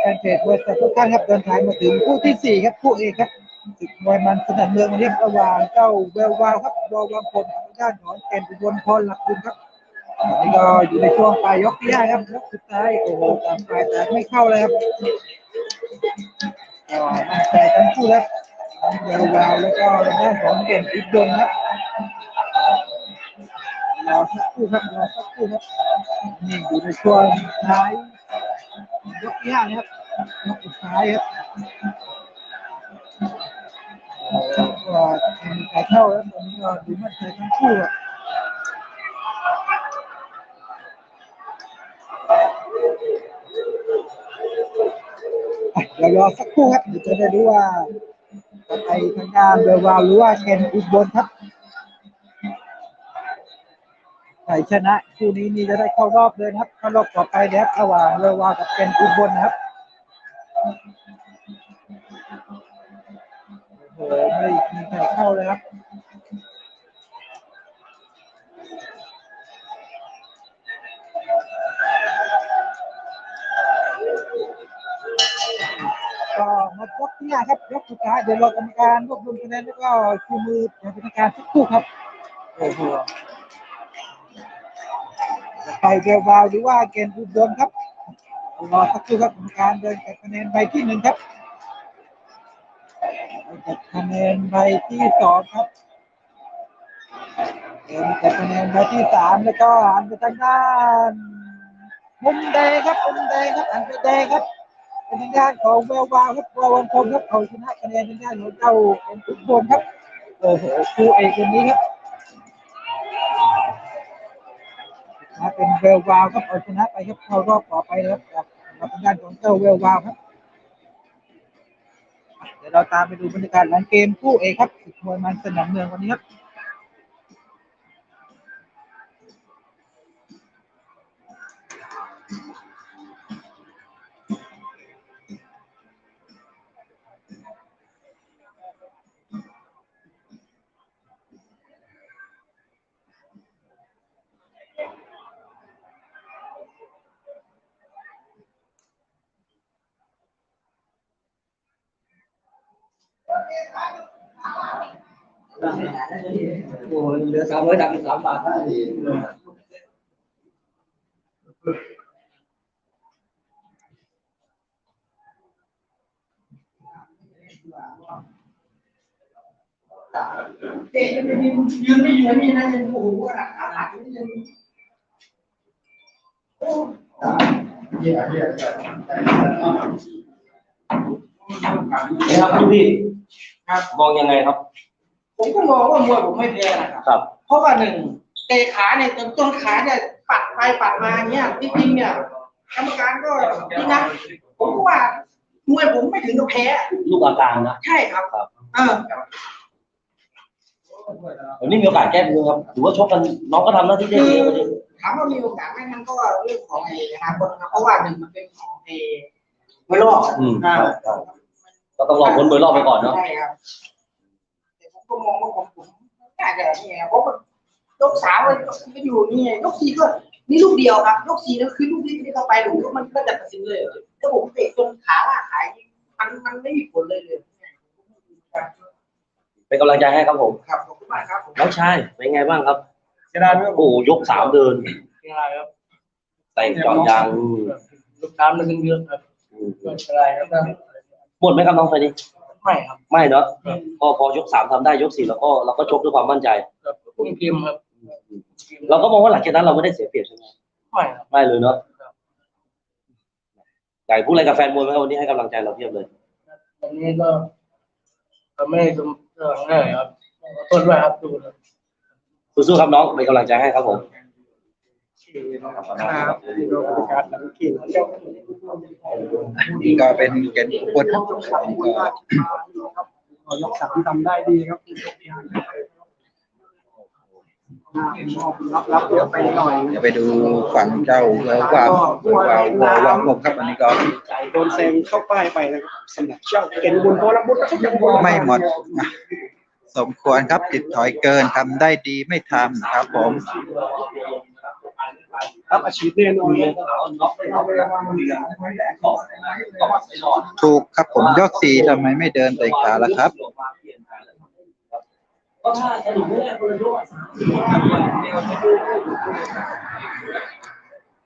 แฟนเพจมวยสทุกท่านครับเดินทางมาถึงคู่ที่สี่ครับคู่เอกครับศึกมวยมันสนามเมืองวันนี้ระหว่างเจ้าเวลวาวครับวอลวังพลทางด้านของเกณฑ์อุบลพรหลักบุญครับนี่ก็อยู่ในช่วงปลายยกที่ห้าครับยกสุดท้ายโอ้โหตามปลายแต่ไม่เข้าเลยครับก็มั่นใจทั้งคู่ครับเวลวาวแล้วก็ทางด้านของเกณฑ์อุบลครับรอสักครู่ครับรอสักครู่ครับนี่อยู่ในช่วงท้าย ยกที่านะครับยกสุดท้ายครับก็มีการเข้าแล้วตอนนี้ก็ดูมั่นใจทั้งคู่อะเดี๋ยวรอสักครู่ครับเดี๋ยวจะได้รู้ว่าจะไปทางด้านเบลวาหรือว่าเคนอุบลครับ ชนะคู่นี้นี่จะได้เข้ารอบเลยนะครับเข้ารอบต่อไปนะครับระหว่างเลวากับเคนอุบลนะครับโอ้โหไม่มีใครเข้าเลยครับก็มดยกที่ห้าครับยกสุดท้ายเดี๋ยวเรากรรมการรวบรวมคะแนนแล้วก็ชูมืออย่างเป็นการสักคู่ครับโอ้โห ไปเบลวาวหรือว่าเกณฑ์อุบลครับรอสักครู่ครับกรรมการเดินเก็บคะแนนใบที่หนึ่งครับเก็บคะแนนใบที่สองครับเดินเก็บคะแนนใบที่สามแล้วก็อันไปทางด้านมุมแดงครับมุมแดงครับอันไปแดงครับเป็นทางด้านของแวววาวครับวาวันคมครับเขาชนะคะแนนทางด้านของเจ้าเป็นทุกบนครับโอ้โหคู่เอกคนนี้ครับ นะเป็นเวลวาวครับเอาชนะไปครับเข้ารอบต่อไปนะครับกับทางด้านของเจ้าเวลวาวครับเดี๋ยวเราตามไปดูบรรยากาศหลังเกมคู่เอกครับศึกมวยมันสนามเมืองวันนี้ครับ โอ้เหลือสามร้อยดังสามบาทได้เตะยังยืนยืนไม่อยู่นี่นะยังโอ้โหหลักขาหักนี่ยังโอ้เยี่ยมเยี่ยมนี่ครับพี่ ครับ มองยังไงครับ ผมก็มองว่ามวยผมไม่แพ้นะครับ ครับ เพราะว่าหนึ่งเตะขาเนี่ยจนต้นขาเนี่ยปัดไปปัดมาเนี่ยจริงๆเนี่ยกรรมการก็นี่นะผมก็ว่ามวยผมไม่ถึงกับแพ้ลูกอาการนะ ใช่ครับครับ เออวันนี้มีโอกาสแก้มือครับถือว่าชกกันน้องก็ทำหน้าที่ได้ดีวันนี้ถามว่ามีโอกาสไหมมันก็เรื่องของไอ้อนาคตนะครับเพราะว่าหนึ่งมันเป็นของไอ้ไม่รอดอืมอ่าใช่ ก็ต้องรอผลโดยรอบไปก่อนเนาะใช่ครับแต่ผมก็มองว่าผมผมน่าจะนี่ไงเพราะว่ายกสามเลยก็อยู่นี่ไงยกสี่ก็นี่ลูกเดียวครับยกสี่นั่นคือลูกที่ที่เข้าไปหนูมันก็จะตัดสินเลยถ้าผมเตะจนขาลากขายมันมันไม่มีผลเลยเลยเป็นกำลังใจให้ครับผมครับขอบคุณมากครับผมน้องชายเป็นไงบ้างครับเสียดายไหมโอ้ยกสามเดินเสียดายครับแต่งจอดยางลูกค้ามันเยอะครับอืมไม่เป็นไรครับ หมดไหมครับน้องไฟนี้ไม่ครับไม่เนาะก็พอยกสามทำได้ยกสี่แล้วก็เราก็ชกด้วยความมั่นใจครับพุ่งเกมครับเราก็มองว่าหลังจากนั้นเราไม่ได้เสียเปรียบใช่ไหมไม่ครับไม่เลยเนาะอยากพูดอะไรกับแฟนมวยไหมครับวันนี้ให้กำลังใจเราเพียบเลยวันนี้ก็ก็ไม่สมเรื่องง่ายครับขอโทษด้วยครับดูครับสู้ๆครับน้องเป็นกำลังใจให้ครับผม ครับนี่ก็เป็นการสังเกตนี่ก็เป็นเกณฑ์ขบวนครับนี่ก็ยกสามทำได้ดีครับรับรับเยอะไปหน่อยเดี๋ยวไปดูฝั่งเจ้าแวววาวแวววาววาววาวผมครับอันนี้ก็โดนแซงเข้าป้ายไปนะครับสำหรับเจ้าเก่งบุญโพลบุญนะครับยังไม่หมดอะสมควรครับติดถอยเกินทำได้ดีไม่ทำครับผม ครับอาชีพแน่นอนเลยถูกครับผมยกสีทำไมไม่เดินเตะขาล่ะครับ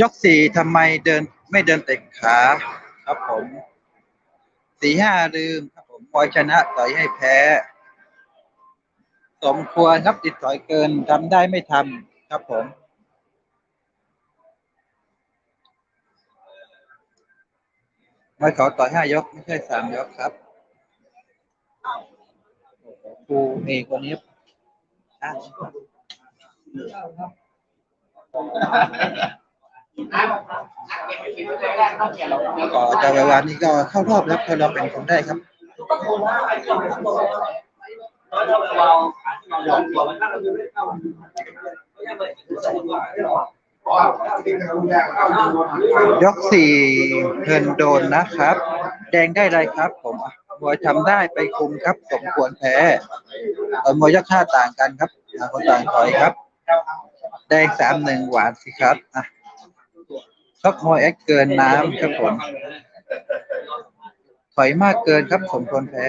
ยกสี่ทำไมเดินไม่เดินเตะขาครับผมสี่ห้าลืมครับผมมวยชนะต่อยให้แพ้ สมควรครับติดถอยเกินทำได้ไม่ทำครับผม มวยเขาต่อยห้ายกไม่ใช่สามยกครับครูเอกคนนี้อะก็เจาเวลานี้ก็เข้ารอบแล้วเข้ารอบเป็นคนได้ครับ ยกสี่เงินโดนนะครับ แดงได้ไรครับ ผมอะมวยทำได้ไปคุมครับสมควรแพ้เออมวยยกห้าต่างกันครับต่างคนต่างถอยครับ แดงสามหนึ่งหวานสิครับอะชกมวยแอคเกินน้ำครับผมถอยมากเกินครับสมควรแพ้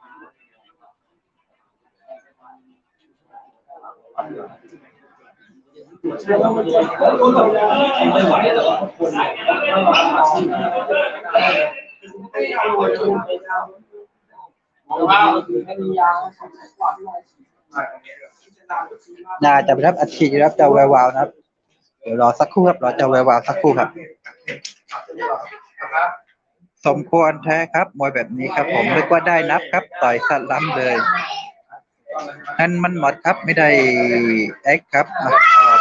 น่าจะไปรับอัดฉีรับเจ้าแวววาวนะครับ เดี๋ยวรอสักครู่ครับ รอเจ้าแวววาวสักครู่ครับ สมควรแท้ครับ มวยแบบนี้ครับ ผมนึกว่าได้นับครับ ต่อยสัตว์ล้ำเลย นั่นมันหมดครับไม่ได้แอคครับ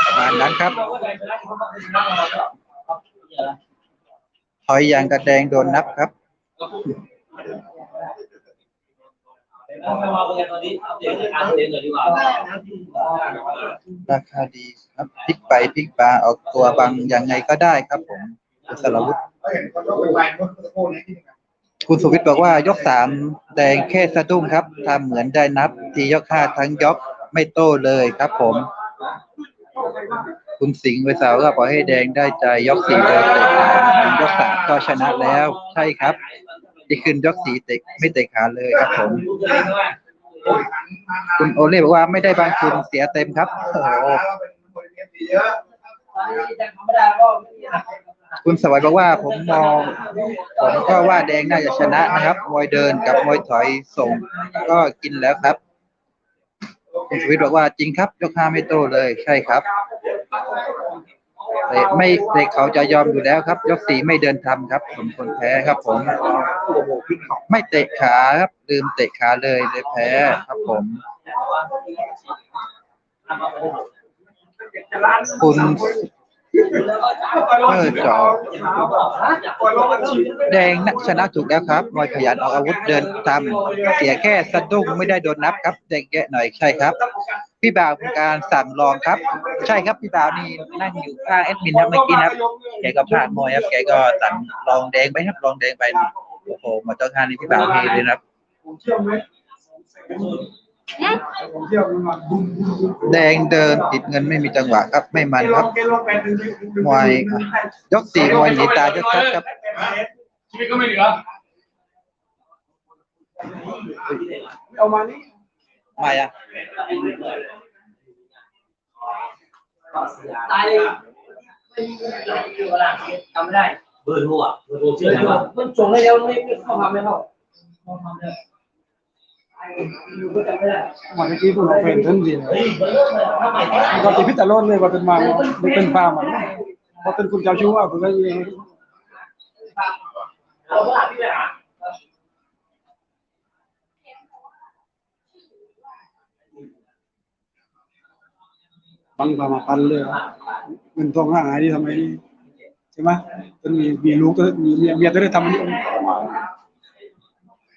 ประมาณนั้นครับถอยอย่างกระแดงโดนนับครับราคาดีครับพลิกไปพลิกมาออกตัวบังยังไงก็ได้ครับผมคุณสรวุฒิ คุณสุวิทย์บอกว่ายกสามแดงแค่สะดุ้งครับทำเหมือนได้นับทียกห้าทั้งยกไม่โต้เลยครับผม คุณสิงห์ไปสาวก็ปล่อยให้แดงได้ใจยกสี่เดินเตะขายกสามก็ชนะแล้ว ใช่ครับ ที่ขึ้นยกสี่เตะไม่เตะขาเลยครับผม คุณโอเล่บอกว่าไม่ได้บางคุณเสียเต็มครับโอ้โห คุณสวัยบอกว่าผมมอง ผมก็ว่าแดงน่าจะชนะนะครับ มวยเดินกับมวยถอยส่ง ก็กินแล้วครับ คุณสวิทย์บอกว่าจริงครับยกห้าไม่โตเลยใช่ครับเตะไม่เตะเขาจะยอมอยู่แล้วครับ ยกสี่ไม่เดินทำครับผมคนแพ้ครับ ผม ไม่เตะขาครับลืมเตะขาเลยเลยแพ้ครับผมคุณ เออจอแดงนะชนะถูกแล้วครับมวยขยันออกอาวุธเดินทำเสียแค่สะดุ้งไม่ได้โดนนับครับแดงแกะหน่อยใช่ครับ พี่บ่าวเป็นการสั่งรองครับ ใช่ครับพี่บ่าวนี่นั่งอยู่ข้างแอดมินครับเมื่อกี้นะครับแกก็พลาดมวยครับแกก็สั่งรองแดงไปครับรองแดงไปโอ้โหมาเจ้างานนี่พี่บ่าวเฮเลยครับ แดงเดินติดเงินไม่มีจังหวะครับ ไม่มันครับมวยอะยกสี่มวยหนีตายยกครับครับชีวิตก็ไม่เหลือเอามานี่มาอะตายไม่มีเวลาจำไม่ได้เบอร์โทรอะเบอร์โทรชื่ออะไรวะมันส่งให้แล้วไม่เข้ามาไม่เข้าเข้ามาไม่ได้อยู่ก็จำไม่ได้เมื่อกี้คุณเป็นท่านดีเฮ้ยเบอร์เลยทำไมเนี่ยก็ติดพิจารณาเลยว่าเป็นมาไม่เป็นฟาร์มเพราะเป็นคุณเจ้าชู้ว่าคุณก็ยังเราก็หาที่ไหนอะบังพามาพันเลยเงินทองหายดีทำไมใช่ไหมจนมีมีลูกก็มีเมียเมียก็ได้ทำ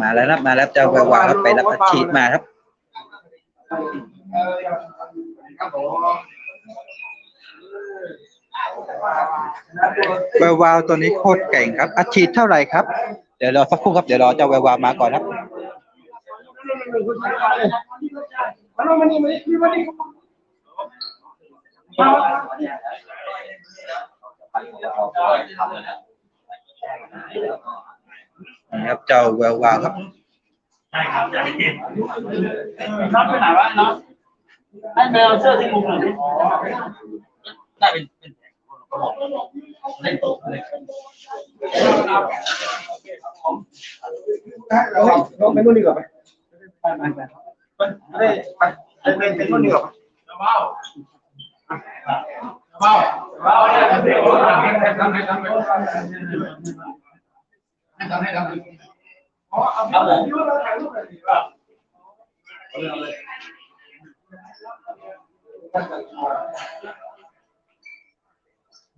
มาแล้วครับมาแล้วเจ้าแวววาวครับไปรับอัดฉีดมาครับแวววาวตัวนี้โคตรเก่งครับอัดฉีดเท่าไหร่ครับ เดี๋ยวรอสักครู่ครับเดี๋ยวรอเจ้าแวววาวมาก่อนครับ นี่ครับเจ้าแวววาวครับน้องไปไหนวะน้องให้แมวเสื้อที่มุมหน่อยดิได้เป็นเป็นเล่นตกเลยเราเป็นรุ่นนี้ก่อนไปไปไปไปไปเป็นเป็นรุ่นนี้ก่อนเบ้าเบ้าเบ้าเนี่ยเด็กคนทำให้ทำให้ทำให้ทำให้ทำให้ทำให้อ๋อเอาไปยืนแล้วถ่ายรูปหน่อยดิว่า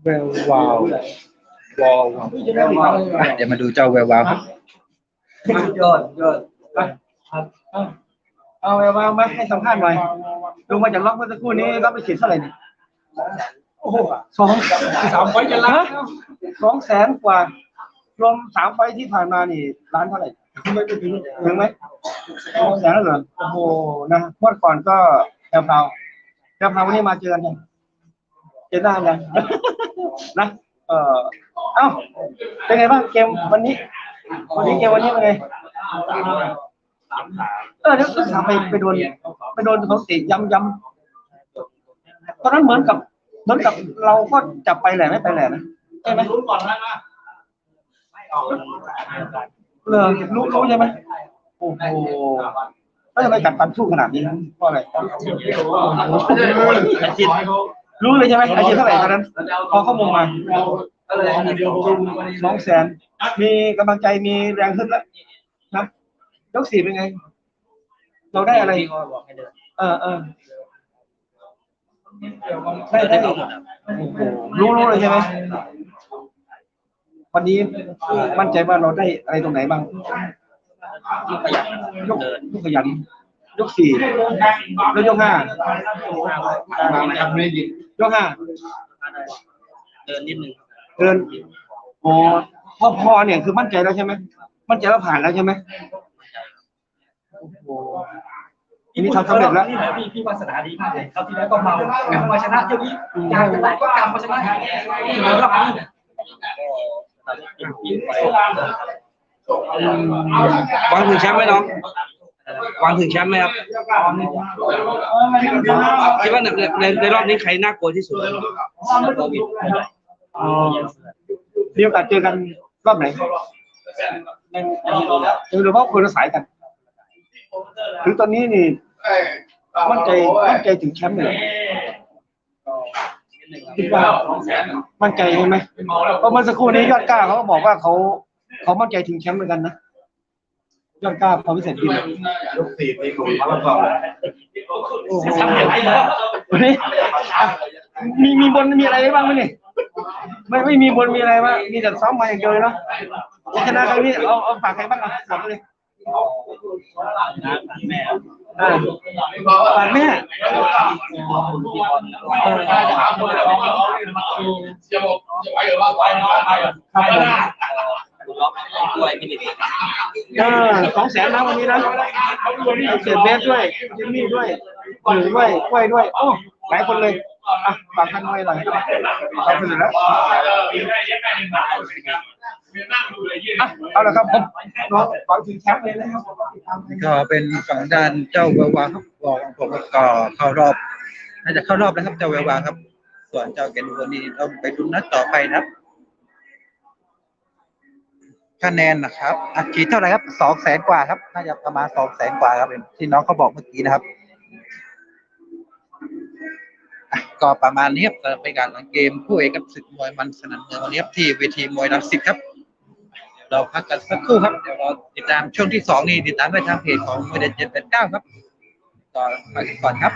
แวววาววาวเดี๋ยวมาดูเจ้าแวววาวยอดยอดเอาเอามามาให้สัมภาษณ์หน่อยลงมาจากล็อกเมื่อสักครู่นี้รับไปฉีดเท่าไหร่เนี่ย โอ้โหสองสามไฟจะล้านสองแสนกว่ารวมสามไฟที่ผ่านมานี่ล้านเท่าไหร่ไม่ถึงถึงไหมสองแสนแล้วเหรอโอ้โหนะเมื่อก่อนก็แพรวพราวแพรวพราววันนี้มาเจอกันยังเจอหน้ายังนะเออเอ้าเป็นไงบ้างเกมวันนี้วันนี้เกมวันนี้เป็นไงเออเดี๋ยวก็ถามไปไปโดนไปโดนเขาเตะย้ำย้ำตอนนั้นเหมือนกับ เหมือนกับเราก็จับไปแหละไม่ไปแหละนะใช่ไหมลุ้นก่อนได้ไหมเลอรู้รู้ใช่ไหมโอ้โหแล้วทำไมกัดฟันสู้ขนาดนี้นะเพราะอะไรรู้เลยใช่ไหมอาชีพเท่าไหร่ตอนนั้นพอข้ามุมมาสองแสนมีกำลังใจมีแรงขึ้นแล้วครับยกสี่เป็นไง เราได้อะไรเออเออ ได้ได้โอ้โหรู้รู้เลยใช่ไหมวันนี้มั่นใจว่าเราได้อะไรตรงไหนบ้าง ยกยกขยัน ยกสี่แล้วยกห้ายกห้าเดินนิดนึงเกินอ๋อพอพอเนี่ยคือมั่นใจแล้วใช่ไหมมั่นใจว่าผ่านแล้วใช่ไหมโอ้โห อันนี้ทำสำเร็จแล้วพี่พี่พี่วาสนาดีมากเลยคราที่แล้วก็เมากลับมาชนะเที่ยวนี้อยากจะได้ก็กลับมาชนะที่เหลือรอบนี้วางถึงแชมป์ไหมน้องวางถึงแชมป์ไหมครับคิดว่าในในในรอบนี้ใครน่ากลัวที่สุดอ๋อมีโอกาสเจอกันรอบไหนหรือว่าคนละสายกัน ถึงตอนนี้นี่มั่นใจมั่นใจถึงแชมป์เลยคิดว่ามั่นใจใช่ไหมเพราะเมื่อสักครู่นี้ยอดกล้าเขาก็บอกว่าเขาเขามั่นใจถึงแชมป์เหมือนกันนะยอดกล้าพอพิเศษดินยกสี่ตีกลุ่มเขาก็โอ้โหวันนี้มีมีบนมีอะไรได้บ้างไหมนี่ไม่ไม่มีบนมีอะไรบ้างมีแต่ซ้อมมาอย่างเดียวเลยเนาะชนะครั้งนี้เอาเอาฝากใครบ้างอะบอกเลยอ่า ปานแม่เออสองแสนนะวันนี้นะเสียเบสด้วยจิมมี่ด้วยหนึ่งด้วยกล้วยด้วย โอ้หลายคนเลยอะฝากท่านไว้หน่อยฝากคนอื่นแล้วอะ เอาละครับผมน้องฝากถึงแชมป์เลยนะครับก็เป็นฝั่งด้านเจ้าเวลวาครับบอกผมก็เข้ารอบน่าจะเข้ารอบแล้วครับเจ้าเวลวาครับ ส่วนเจ้าเกนวันนี้ต้องไปดูนัดต่อไปนะครับคะแนนนะครับอัดฉีดเท่าไหร่ครับสองแสนกว่าครับ น่าจะประมาณสองแสนกว่าครับที่น้องเขาบอกเมื่อกี้นะครับอะก็ประมาณนี้ครับสำหรับรายการหลังเกมคู่เอกกับศึกมวยมันสนั่นเมืองวันนี้ครับที่เวทีมวยรังสิตครับ เราพักกันสักครู่ครับเดี๋ยวเราติดตามช่วงที่สองนี้ติดตามได้ทางเพจของมวยเด็ดเจ็ดแปดเก้าครับต่อไปก่อนครับ